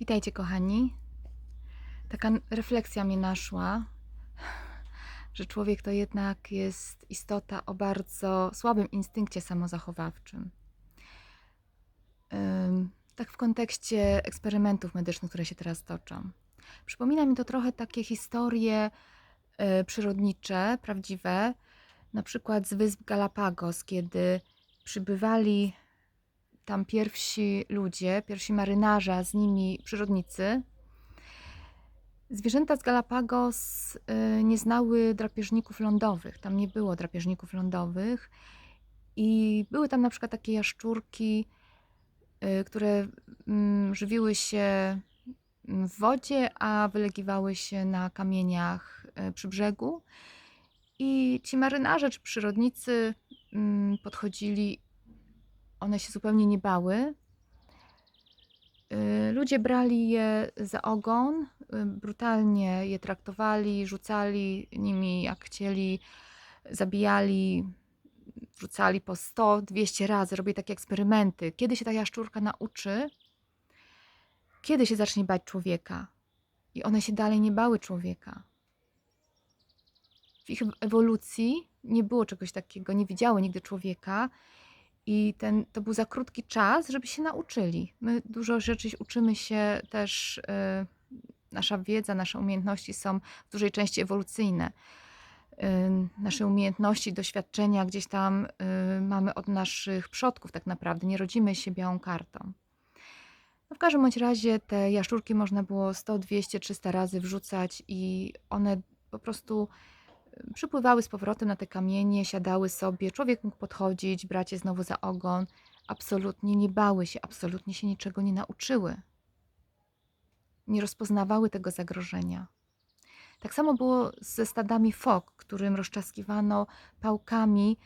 Witajcie, kochani. Taka refleksja mnie naszła, że człowiek to jednak jest istota o bardzo słabym instynkcie samozachowawczym. Ym, Tak w kontekście eksperymentów medycznych, które się teraz toczą. Przypomina mi to trochę takie historie y, przyrodnicze, prawdziwe, na przykład z wysp Galapagos, kiedy przybywali tam pierwsi ludzie, pierwsi marynarze, z nimi przyrodnicy. Zwierzęta z Galapagos y, nie znały drapieżników lądowych. Tam nie było drapieżników lądowych. I były tam na przykład takie jaszczurki, y, które mm, żywiły się w wodzie, a wylegiwały się na kamieniach y, przy brzegu. I ci marynarze czy przyrodnicy mm, podchodzili one się zupełnie nie bały. Y, Ludzie brali je za ogon, y, brutalnie je traktowali, rzucali nimi jak chcieli, zabijali, rzucali po 100, 200 razy, robili takie eksperymenty. Kiedy się ta jaszczurka nauczy, kiedy się zacznie bać człowieka? I one się dalej nie bały człowieka. W ich ewolucji nie było czegoś takiego, nie widziały nigdy człowieka. I ten, to był za krótki czas, żeby się nauczyli. My dużo rzeczy uczymy się też, y, nasza wiedza, nasze umiejętności są w dużej części ewolucyjne. Y, nasze umiejętności, doświadczenia gdzieś tam y, mamy od naszych przodków, tak naprawdę. Nie rodzimy się białą kartą. No w każdym bądź razie te jaszczurki można było 100, 200, 300 razy wrzucać i one po prostu przypływały z powrotem na te kamienie, siadały sobie. Człowiek mógł podchodzić, brać je znowu za ogon. Absolutnie nie bały się, absolutnie się niczego nie nauczyły. Nie rozpoznawały tego zagrożenia. Tak samo było ze stadami fok, którym rozczaskiwano pałkami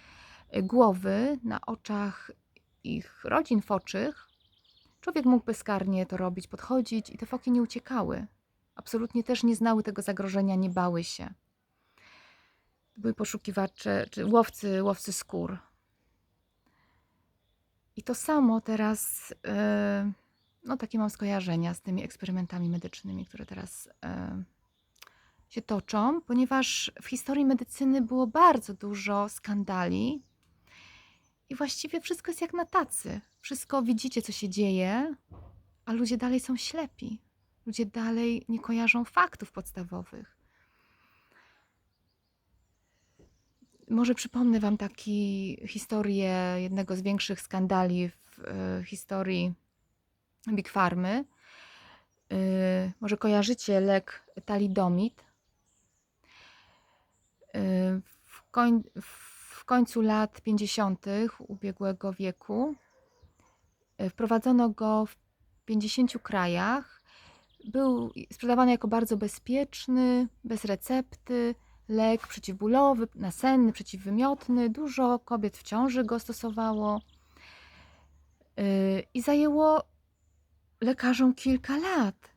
y, głowy na oczach ich rodzin foczych. Człowiek mógł bezkarnie to robić, podchodzić i te foki nie uciekały. Absolutnie też nie znały tego zagrożenia, nie bały się. Były poszukiwacze, czy łowcy, łowcy skór. I to samo teraz, yy, no takie mam skojarzenia z tymi eksperymentami medycznymi, które teraz yy, się toczą, ponieważ w historii medycyny było bardzo dużo skandali i właściwie wszystko jest jak na tacy. Wszystko widzicie, co się dzieje, a ludzie dalej są ślepi. Ludzie dalej nie kojarzą faktów podstawowych. Może przypomnę Wam taki historię jednego z większych skandali w e, historii Big Farmy. E, może kojarzycie lek talidomid. E, w, koń, w końcu lat 50. ubiegłego wieku wprowadzono go w 50 krajach. Był sprzedawany jako bardzo bezpieczny, bez recepty lek przeciwbólowy, nasenny, przeciwwymiotny. Dużo kobiet w ciąży go stosowało. Yy, I zajęło lekarzom kilka lat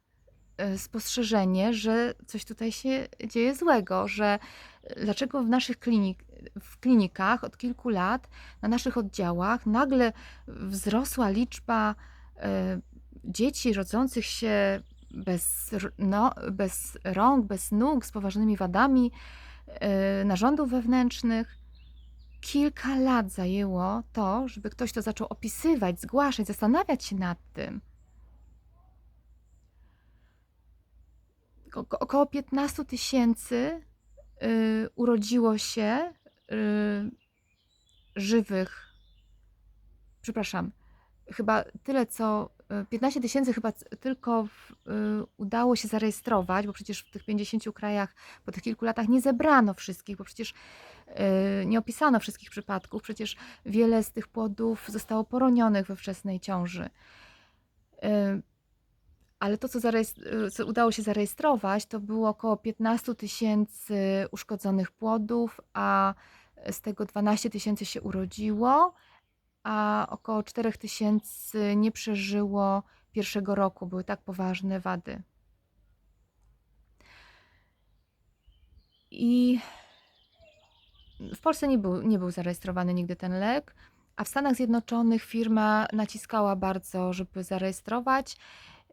yy, spostrzeżenie, że coś tutaj się dzieje złego, że dlaczego w naszych klinik, w klinikach od kilku lat na naszych oddziałach nagle wzrosła liczba yy, dzieci rodzących się bez, no, bez rąk, bez nóg, z poważnymi wadami yy, narządów wewnętrznych. Kilka lat zajęło to, żeby ktoś to zaczął opisywać, zgłaszać, zastanawiać się nad tym. Oko- Około 15 tysięcy yy, urodziło się yy, żywych, przepraszam, chyba tyle co 15 tysięcy chyba tylko w, y, udało się zarejestrować, bo przecież w tych 50 krajach po tych kilku latach nie zebrano wszystkich, bo przecież y, nie opisano wszystkich przypadków, przecież wiele z tych płodów zostało poronionych we wczesnej ciąży. Y, Ale to, co, co udało się zarejestrować, to było około 15 tysięcy uszkodzonych płodów, a z tego 12 tysięcy się urodziło, a około 4 tysięcy nie przeżyło pierwszego roku. Były tak poważne wady. I w Polsce nie był, nie był zarejestrowany nigdy ten lek, a w Stanach Zjednoczonych firma naciskała bardzo, żeby zarejestrować.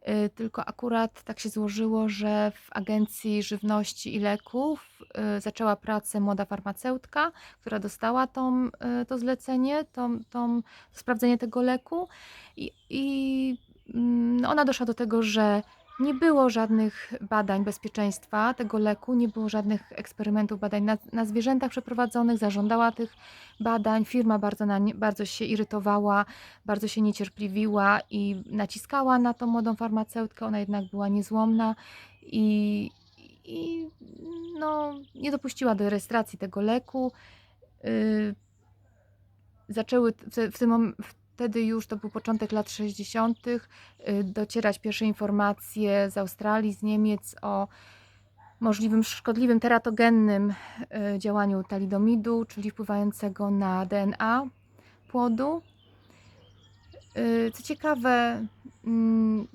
Y, tylko akurat tak się złożyło, że w Agencji Żywności i Leków y, zaczęła pracę młoda farmaceutka, która dostała tą, y, to zlecenie, tą, tą, sprawdzenie tego leku. I, i mm, no ona doszła do tego, że nie było żadnych badań bezpieczeństwa tego leku, nie było żadnych eksperymentów, badań na, na zwierzętach przeprowadzonych, zażądała tych badań. Firma bardzo, na bardzo się irytowała, bardzo się niecierpliwiła i naciskała na tą młodą farmaceutkę. Ona jednak była niezłomna i, i no, nie dopuściła do rejestracji tego leku. Yy, zaczęły w, w tym mom- wtedy już to był początek lat 60., y, docierać pierwsze informacje z Australii, z Niemiec o możliwym szkodliwym teratogennym y, działaniu talidomidu, czyli wpływającego na DNA płodu. Y, Co ciekawe, mm,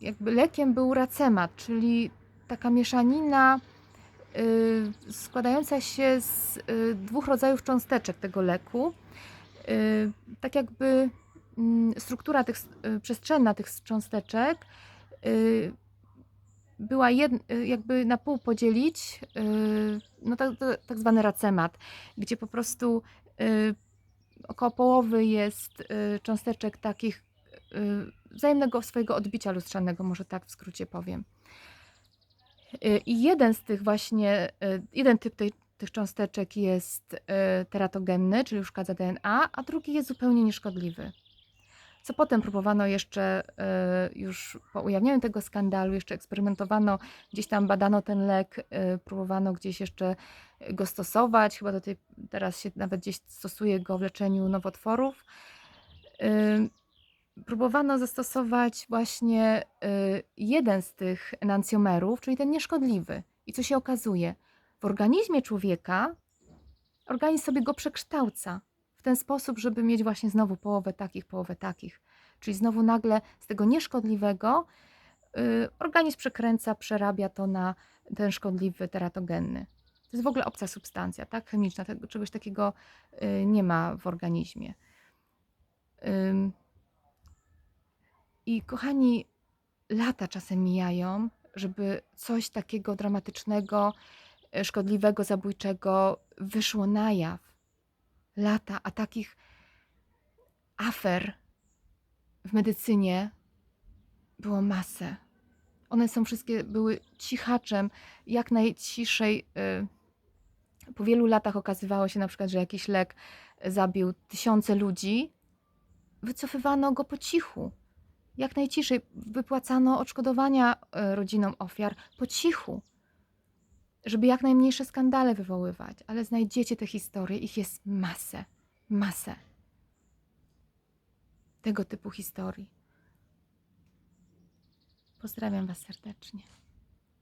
jakby lekiem był racemat, czyli taka mieszanina składająca się z dwóch rodzajów cząsteczek tego leku. Y, Tak jakby mm, struktura tych, y, przestrzenna tych cząsteczek y, była jed, jakby na pół podzielić, no tak, tak zwany racemat, gdzie po prostu około połowy jest cząsteczek takich wzajemnego swojego odbicia lustrzanego, może tak w skrócie powiem. I jeden z tych właśnie, jeden typ tej, tych cząsteczek jest y, teratogenny, czyli uszkadza DNA, a drugi jest zupełnie nieszkodliwy. Co potem próbowano jeszcze, y, już po ujawnieniu tego skandalu, jeszcze eksperymentowano, gdzieś tam badano ten lek, y, próbowano gdzieś jeszcze go stosować, chyba do tej, teraz się nawet gdzieś stosuje go w leczeniu nowotworów. Próbowano zastosować właśnie jeden z tych enancjomerów, czyli ten nieszkodliwy. I co się okazuje? W organizmie człowieka organizm sobie go przekształca w ten sposób, żeby mieć właśnie znowu połowę takich, połowę takich. Czyli znowu nagle z tego nieszkodliwego y, organizm przekręca, przerabia to na ten szkodliwy teratogenny. To jest w ogóle obca substancja, tak? Chemiczna. Tego, czegoś takiego y, nie ma w organizmie. Ym, I kochani, lata czasem mijają, żeby coś takiego dramatycznego, szkodliwego, zabójczego wyszło na jaw. Lata, a takich afer w medycynie było masę. One są wszystkie, były cichaczem, jak najciszej. y, Po wielu latach okazywało się na przykład, że jakiś lek zabił tysiące ludzi, wycofywano go po cichu. Jak najciszej wypłacano odszkodowania e, rodzinom ofiar po cichu, żeby jak najmniejsze skandale wywoływać. Ale znajdziecie te historie, ich jest masę, masę. Tego typu historii. Pozdrawiam Was serdecznie.